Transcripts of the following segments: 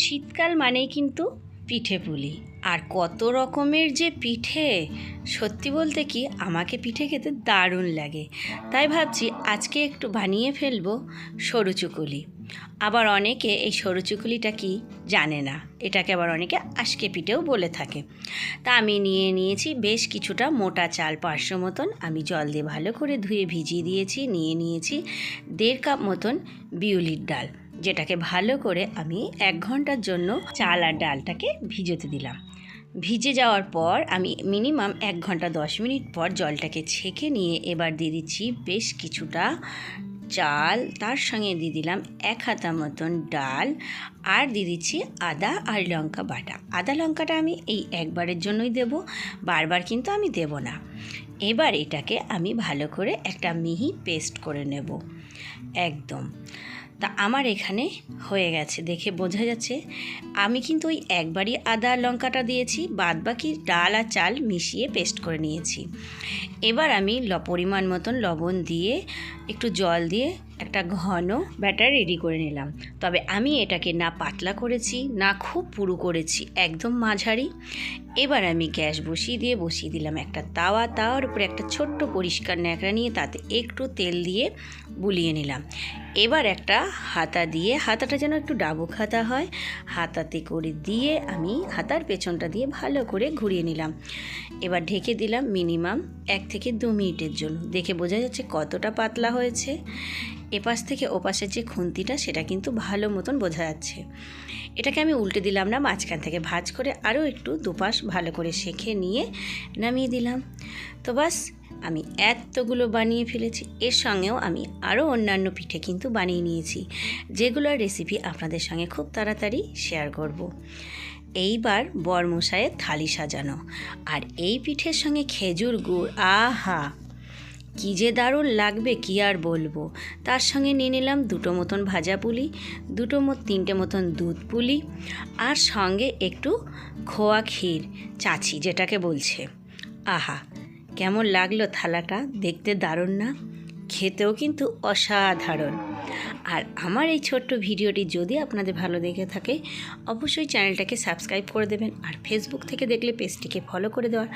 শীতকাল মানেই কিন্তু পিঠে পুলি। আর কত রকমের যে পিঠে, সত্যি বলতে কি আমাকে পিঠে খেতে দারুণ লাগে। তাই ভাবছি আজকে একটু বানিয়ে ফেলব সরু চুকুলি। আবার অনেকে এই সরু চুকুলিটা কি জানে না, এটাকে আবার অনেকে আজকে পিঠেও বলে থাকে। তা আমি নিয়ে নিয়েছি বেশ কিছুটা মোটা চাল পাঁচশো মতন, আমি জল দিয়ে ভালো করে ধুয়ে ভিজিয়ে দিয়েছি, নিয়ে নিয়েছি দেড় কাপ মতন বিউলির ডাল। যেটাকে ভালো করে আমি এক ঘণ্টার জন্য চাল আর ডালটাকে ভিজোতে দিলাম। ভিজে যাওয়ার পর আমি মিনিমাম এক ঘণ্টা দশ মিনিট পর জলটাকে ছেঁকে নিয়ে এবার দিয়ে দিচ্ছি বেশ কিছুটা চাল। তার সঙ্গে দিয়ে দিলাম এক হাতা মতন ডাল আর দিয়ে দিচ্ছি আদা আর লঙ্কা বাটা। আদা লঙ্কাটা আমি এই একবারের জন্যই দেব, বারবার কিন্তু আমি দেব না। এবার এটাকে আমি ভালো করে একটা মিহি পেস্ট করে নেব। একদম। তা আমার এখানে হয়ে গেছে। দেখে বোঝা যাচ্ছে আমি কিন্তু ওই একবারই আদা, লঙ্কাটা দিয়েছি বাদ বাকি ডাল আর চাল মিশিয়ে পেস্ট করে নিয়েছি। এবার আমি পরিমাণ মতন লবণ দিয়ে একটু জল দিয়ে একটা ঘন ব্যাটার রেডি করে নিলাম। তবে আমি এটাকে না পাতলা করেছি, না খুব পুরু করেছি, একদম মাঝারি। এবার আমি গ্যাস বসিয়ে দিয়ে বসিয়ে দিলাম একটা তাওয়া। তাওয়ার উপরে একটা ছোট্ট পরিষ্কার ন্যাকড়া নিয়ে তাতে একটু তেল দিয়ে বুলিয়ে নিলাম। এবার একটা হাতা দিয়ে, হাতাটা যেন একটু ডাবুক হাতা হয়, হাতাতে করে দিয়ে আমি হাতার পেছনটা দিয়ে ভালো করে ঘুরিয়ে নিলাম। এবার ঢেকে দিলাম মিনিমাম এক থেকে দু মিনিটের জন্য। দেখে বোঝা যাচ্ছে কতটা পাতলা হয়েছে। এপাশ থেকে ওপাশের যে খুন্তিটা, সেটা কিন্তু ভালো মতন বোঝা যাচ্ছে। এটাকে আমি উল্টে দিলাম না, মাঝখান থেকে ভাজ করে আরও একটু দুপাশ ভালো করে সেঁকে নিয়ে নামিয়ে দিলাম। তো বাস, আমি এতগুলো বানিয়ে ফেলেছি, এর সঙ্গেও আমি আরও অন্যান্য পিঠে কিন্তু বানিয়ে নিয়েছি যেগুলোর রেসিপি আপনাদের সঙ্গে খুব তাড়াতাড়ি শেয়ার করব। এইবার বরমশাইয়ের থালি সাজানো, আর এই পিঠের সঙ্গে খেজুর গুড়, আহা! কী যে দারুণ লাগবে কি আর বলব। তার সঙ্গে নিয়ে নিলাম দুটো মতন ভাজা পুলি, দুটো মত তিনটে মতন দুধ পুলি আর সঙ্গে একটু খোয়া ক্ষীর, চাচি যেটাকে বলছে। আহা, কেমন লাগল থালাটা, দেখতে দারুণ না? খেতেও কিন্তু অসাধারণ। আর আমার এই ছোট্ট ভিডিওটি যদি আপনাদের ভালো দেখে থাকে, অবশ্যই চ্যানেলটাকে সাবস্ক্রাইব করে দেবেন আর ফেসবুক থেকে দেখলে পেজটিকে ফলো করে দেওয়ার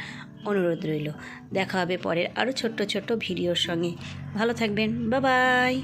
অনুরোধ রইল। দেখা হবে পরের আরও ছোট্ট ছোট্ট ভিডিওর সঙ্গে। ভালো থাকবেন। বা বাই